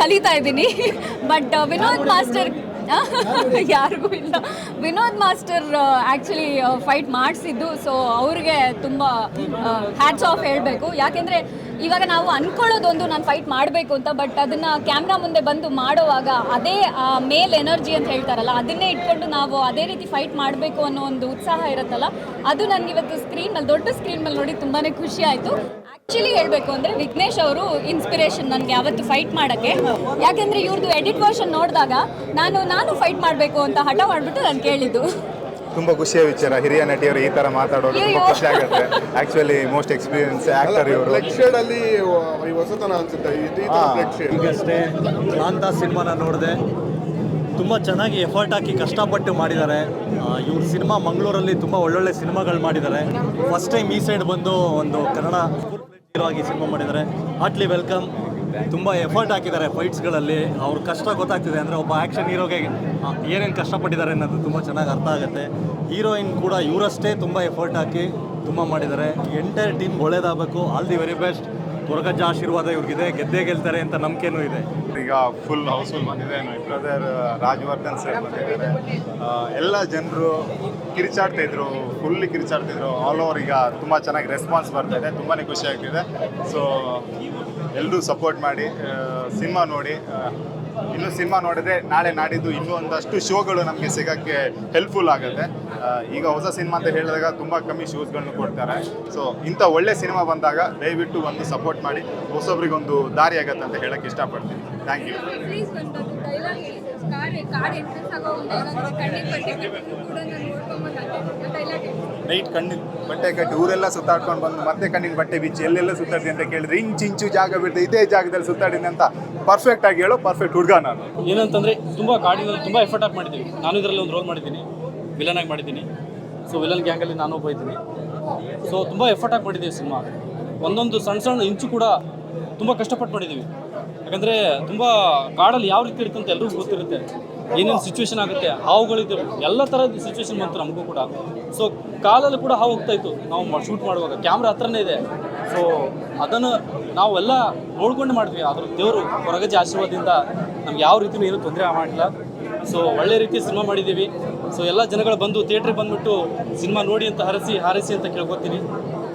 ಕಲಿತಾ ಇದ್ದೀನಿ. But Vinod master ಯಾರಿಗೂ ಇಲ್ಲ. ವಿನೋದ್ ಮಾಸ್ಟರ್ ಆ್ಯಕ್ಚುಲಿ ಫೈಟ್ ಮಾಡಿಸಿದ್ದು. ಸೊ ಅವ್ರಿಗೆ ತುಂಬ ಹ್ಯಾಟ್ಸ್ ಆಫ್ ಹೇಳಬೇಕು. ಯಾಕೆಂದರೆ, ಇವಾಗ ನಾವು ಅಂದ್ಕೊಳ್ಳೋದೊಂದು ನಾನು ಫೈಟ್ ಮಾಡಬೇಕು ಅಂತ ಬಟ್ ಅದನ್ನು ಕ್ಯಾಮ್ರಾ ಮುಂದೆ ಬಂದು ಮಾಡೋವಾಗ ಅದೇ ಮೇಲ್ ಎನರ್ಜಿ ಅಂತ ಹೇಳ್ತಾರಲ್ಲ, ಅದನ್ನೇ ಇಟ್ಕೊಂಡು ನಾವು ಅದೇ ರೀತಿ ಫೈಟ್ ಮಾಡಬೇಕು ಅನ್ನೋ ಒಂದು ಉತ್ಸಾಹ ಇರುತ್ತಲ್ಲ, ಅದು ನನಗೆ ಇವತ್ತು ಸ್ಕ್ರೀನ್ ಮೇಲೆ, ದೊಡ್ಡ ಸ್ಕ್ರೀನ್ ಮೇಲೆ ನೋಡಿ ತುಂಬಾ ಖುಷಿ ಆಯಿತು. ಆ್ಯಕ್ಚುಲಿ ಹೇಳಬೇಕು ಅಂದರೆ ವಿಘ್ನೇಶ್ ಅವರು ಇನ್ಸ್ಪಿರೇಷನ್ ನನಗೆ ಯಾವತ್ತು ಫೈಟ್ ಮಾಡೋಕ್ಕೆ. ಯಾಕೆಂದರೆ ಇವ್ರದ್ದು ಎಡಿಟ್ ವರ್ಷನ್ ನೋಡಿದಾಗ ನಾನು ನಾನು ಫೈಟ್ ಮಾಡಬೇಕು ಅಂತ ಹಠ ಮಾಡಿಬಿಟ್ಟು ನಾನು ಕೇಳಿದ್ದು. ತುಂಬಾ ಖುಷಿಯ ವಿಚಾರ. ಹಿರಿಯ ನಟಿಯವರು ಈ ತರ ಮಾತಾಡೋದು ತುಂಬಾ. ಖುಷಿ ಆಗುತ್ತೆ. ಆಕ್ಚುಲಿ ಮೋಸ್ಟ್ ಎಕ್ಸ್ಪೀರಿಯನ್ಸ್ ಆಕ್ಟರ್ ಇವರು. ಬ್ಲಡ್ ಶೇಡ್ ಅಲ್ಲಿ ಈ ಹೊಸತನ ಅನ್ಸುತ್ತೆ. ಇದು ಈ ತರ. ಬ್ಲಡ್ ಶೇಡ್ ಈಗಷ್ಟೇ ಕಾಂತ ಸಿನಿಮಾನ ನೋಡಿದೆ. ತುಂಬ ಚೆನ್ನಾಗಿ ಎಫರ್ಟ್ ಹಾಕಿ ಕಷ್ಟಪಟ್ಟು ಮಾಡಿದ್ದಾರೆ. ಇವ್ರ ಸಿನಿಮಾ ಮಂಗಳೂರಲ್ಲಿ ತುಂಬ ಒಳ್ಳೊಳ್ಳೆ ಸಿನಿಮಾಗಳು ಮಾಡಿದ್ದಾರೆ. ಫಸ್ಟ್ ಟೈಮ್ ಈ ಸೈಡ್ ಬಂದು ಒಂದು ಕನ್ನಡ ಹೀರೋ ಸಿನಿಮಾ ಮಾಡಿದ್ದಾರೆ. ಹಾಟ್ಲಿ ವೆಲ್ಕಮ್. ತುಂಬ ಎಫರ್ಟ್ ಹಾಕಿದ್ದಾರೆ ಫೈಟ್ಸ್ಗಳಲ್ಲಿ. ಅವ್ರ ಕಷ್ಟ ಗೊತ್ತಾಗ್ತಿದೆ ಅಂದರೆ ಒಬ್ಬ ಆ್ಯಕ್ಷನ್ ಹೀರೋಗೆ ಏನೇನು ಕಷ್ಟಪಟ್ಟಿದ್ದಾರೆ ಅನ್ನೋದು ತುಂಬ ಚೆನ್ನಾಗಿ ಅರ್ಥ ಆಗುತ್ತೆ. ಹೀರೋಯಿನ್ ಕೂಡ ಇವರಷ್ಟೇ ತುಂಬ ಎಫರ್ಟ್ ಹಾಕಿ ತುಂಬ ಮಾಡಿದ್ದಾರೆ. Entire team ಒಳ್ಳೇದಾಗಬೇಕು. All the very best. Horagajja ಆಶೀರ್ವಾದ ಇವ್ರಿಗಿದೆ. ಗೆದ್ದೇ ಗೆಲ್ತಾರೆ ಅಂತ ನಂಬಿಕೆನೂ ಇದೆ. ಈಗ ಫುಲ್ ಹೌಸ್ಫುಲ್ ಬಂದಿದೆ. ಬ್ರದರ್ ರಾಜವರ್ಧನ್ ಸರ್ ಬಂದಿದ್ದಾರೆ. ಎಲ್ಲ ಜನರು ಕಿರಿಚಾಡ್ತಾ ಇದ್ರು ಫುಲ್ ಕಿರಿಚಾಡ್ತಿದ್ರು ಆಲ್ ಓವರ್ ಈಗ ತುಂಬ ಚೆನ್ನಾಗಿ ರೆಸ್ಪಾನ್ಸ್ ಬರ್ತಾ ಇದೆ ತುಂಬಾ ಖುಷಿ ಆಗ್ತಿದೆ. ಸೊ ಎಲ್ಲರೂ ಸಪೋರ್ಟ್ ಮಾಡಿ ಸಿನಿಮಾ ನೋಡಿ ಇನ್ನು ಸಿನಿಮಾ ನೋಡಿದ್ರೆ ನಾಳೆ ನಾಡಿದ್ದು ಇನ್ನೂ ಒಂದಷ್ಟು ಶೋಗಳು ನಮಗೆ ಸಿಗೋಕ್ಕೆ ಹೆಲ್ಪ್ಫುಲ್ ಆಗುತ್ತೆ. ಈಗ ಹೊಸ ಸಿನಿಮಾ ಅಂತ ಹೇಳಿದಾಗ ತುಂಬ ಕಮ್ಮಿ ಶೂಸ್ಗಳನ್ನು ಕೊಡ್ತಾರೆ. ಸೊ ಇಂಥ ಒಳ್ಳೆ ಸಿನಿಮಾ ಬಂದಾಗ ದಯವಿಟ್ಟು ಒಂದು ಸಪೋರ್ಟ್ ಮಾಡಿ. ಹೊಸೊಬ್ರಿಗೊಂದು ದಾರಿ ಆಗತ್ತೆ ಅಂತ ಹೇಳಕ್ಕೆ ಇಷ್ಟಪಡ್ತೀನಿ. ಥ್ಯಾಂಕ್ ಯು ಪ್ಲೀಸ್ ಒಂದು ಡೈಲಾಗ್ ಹೇಳಿ ಕಾರ್ ಕಾರ್ ಎಂಟ್ರೆನ್ಸ್ ಆಗೋ ಒಂದು ಕಣ್ಣಿಗೆ ಬಟ್ಟೆ ಕೂಡ ನಾನು ಓಡ್ಕೊಂಬಂದು ಡೈಲಾಗ್ ಹೇಳಿ ನೈಟ್ ಕಣ್ಣಿನ ಬಟ್ಟೆ ಕಟ್ಟಿ ಊರೆಲ್ಲ ಸುತ್ತಾಡ್ಕೊಂಡು ಬಂದು ಮತ್ತೆ ಕಣ್ಣಿನ ಬಟ್ಟೆ ಬಿಚ್ಚಿ ಎಲ್ಲೆಲ್ಲ ಸುತ್ತಾಡಿದೆ ಅಂತ ಕೇಳಿದ್ರೆ ಇಂಚು ಇಂಚು ಜಾಗ ಬಿಡ್ತದೆ ಇದೇ ಜಾಗದಲ್ಲಿ ಸುತ್ತಾಡಿದ್ದೆ ಅಂತ ಪರ್ಫೆಕ್ಟ್ ಆಗಿ ಹೇಳೋ ಪರ್ಫೆಕ್ಟ್ ಹುಡುಗ ನಾನು. ಏನಂತಂದರೆ ತುಂಬ ಕಾಡಿನಲ್ಲಿ ತುಂಬ ಎಫರ್ಟ್ ಆಗಿ ಮಾಡಿದ್ದೀನಿ. ನಾನು ಇದರಲ್ಲಿ ಒಂದು ರೋಲ್ ಮಾಡಿದ್ದೀನಿ. ವಿಲನ್ ಆಗಿ ಮಾಡಿದ್ದೀನಿ. ಸೊ ವಿಲನ್ ಗ್ಯಾಂಗಲ್ಲಿ ನಾನು ಒಬ್ಬ ಇದ್ದೀನಿ. ಸೊ ತುಂಬ ಎಫರ್ಟ್ ಆಗಿ ಮಾಡಿದ್ದೀವಿ ಸಿನಿಮಾ. ಒಂದೊಂದು ಸಣ್ಣ ಸಣ್ಣ ಇಂಚು ಕೂಡ ತುಂಬ ಕಷ್ಟಪಟ್ಟು ಮಾಡಿದ್ದೀವಿ. ಯಾಕಂದರೆ ತುಂಬ ಕಾಡಲ್ಲಿ ಯಾವ ರೀತಿ ಇರುತ್ತೆ ಅಂತ ಎಲ್ರಿಗೂ ಗೊತ್ತಿರುತ್ತೆ. ಏನೇನು ಸಿಚುವೇಶನ್ ಆಗುತ್ತೆ ಹಾವುಗಳಿದ್ದು ಎಲ್ಲ ಥರದ ಸಿಚುವೇಶನ್ ಬಂತು ನಮಗೂ ಕೂಡ. ಸೊ ಕಾಲಲ್ಲಿ ಕೂಡ ಹಾವು ಹೋಗ್ತಾ ಇತ್ತು. ನಾವು ಶೂಟ್ ಮಾಡುವಾಗ ಕ್ಯಾಮ್ರಾ ಹತ್ರನೇ ಇದೆ. ಸೊ ಅದನ್ನು ನಾವೆಲ್ಲ ನೋಡ್ಕೊಂಡು ಮಾಡಿದ್ವಿ. ಅದ್ರ ದೇವರು ಹೊರಗಜ್ಜೆ ಆಶೀರ್ವಾದದಿಂದ ನಮ್ಗೆ ಯಾವ ರೀತಿಯೂ ಏನೂ ತೊಂದರೆ ಮಾಡಿಲ್ಲ ಸೊ ಒಳ್ಳೆ ರೀತಿ ಸಿನಿಮಾ ಮಾಡಿದ್ದೀವಿ. ಸೊ ಎಲ್ಲ ಜನಗಳು ಬಂದು ಥಿಯೇಟ್ರಿಗೆ ಬಂದುಬಿಟ್ಟು ಸಿನಿಮಾ ನೋಡಿ ಅಂತ ಹರಸಿ, ಹಾರಿಸಿ ಅಂತ ಕೇಳ್ಕೊತೀನಿ.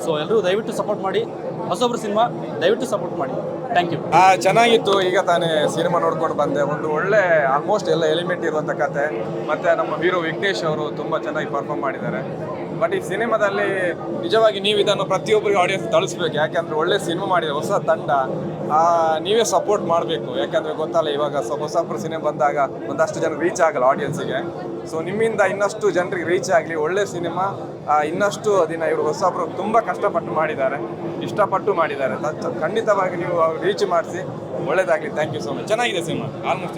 ಸೊ ಎಲ್ಲರೂ ದಯವಿಟ್ಟು ಸಪೋರ್ಟ್ ಮಾಡಿ. ಹೊಸೊಬ್ಬರು ಸಿನಿಮಾ ದಯವಿಟ್ಟು ಸಪೋರ್ಟ್ ಮಾಡಿ. ಥ್ಯಾಂಕ್ ಯು ಚೆನ್ನಾಗಿತ್ತು. ಈಗ ತಾನೇ ಸಿನಿಮಾ ನೋಡ್ಕೊಂಡು ಬಂದೆ. ಒಂದು ಒಳ್ಳೆ ಆಲ್ಮೋಸ್ಟ್ ಎಲ್ಲ ಎಲಿಮೆಂಟ್ ಇರುವಂತ ಕತೆ. ಮತ್ತು ನಮ್ಮ ವೀರು ವಿಘ್ನೇಶ್ ಅವರು ತುಂಬ ಚೆನ್ನಾಗಿ ಪರ್ಫಾರ್ಮ್ ಮಾಡಿದ್ದಾರೆ. ಬಟ್ ಈ ಸಿನಿಮಾದಲ್ಲಿ ನಿಜವಾಗಿ ನೀವು ಇದನ್ನು ಪ್ರತಿಯೊಬ್ಬರಿಗೂ ಆಡಿಯನ್ಸ್ ತಳಿಸ್ಬೇಕು ಯಾಕೆಂದರೆ ಒಳ್ಳೆ ಸಿನಿಮಾ ಮಾಡಿದೆ ಹೊಸ ತಂಡ ನೀವೇ ಸಪೋರ್ಟ್ ಮಾಡಬೇಕು. ಯಾಕಂದ್ರೆ ಗೊತ್ತಲ್ಲ, ಇವಾಗ ಹೊಸ ಸಿನಿಮಾ ಬಂದಾಗ ಒಂದಷ್ಟು ಜನ ರೀಚ್ ಆಗಲ್ಲ ಆಡಿಯನ್ಸಿಗೆ ಸೊ ನಿಮ್ಮಿಂದ ಇನ್ನಷ್ಟು ಜನರಿಗೆ ರೀಚ್ ಆಗಲಿ, ಒಳ್ಳೆ ಸಿನಿಮಾ ಇನ್ನಷ್ಟು ದಿನ ಇವರು ಹೊಸಬ್ರು ತುಂಬ ಕಷ್ಟಪಟ್ಟು ಮಾಡಿದ್ದಾರೆ. ಇಷ್ಟಪಟ್ಟು ಮಾಡಿದ್ದಾರೆ. ಖಂಡಿತವಾಗಿ ನೀವು ರೀಚ್ ಮಾಡಿಸಿ ಒಳ್ಳೇದಾಗಲಿ. ಥ್ಯಾಂಕ್ ಯು ಸೊ ಮಚ್ ಚೆನ್ನಾಗಿದೆ ಸಿನಿಮಾ. ಆಲ್ಮೋಸ್ಟ್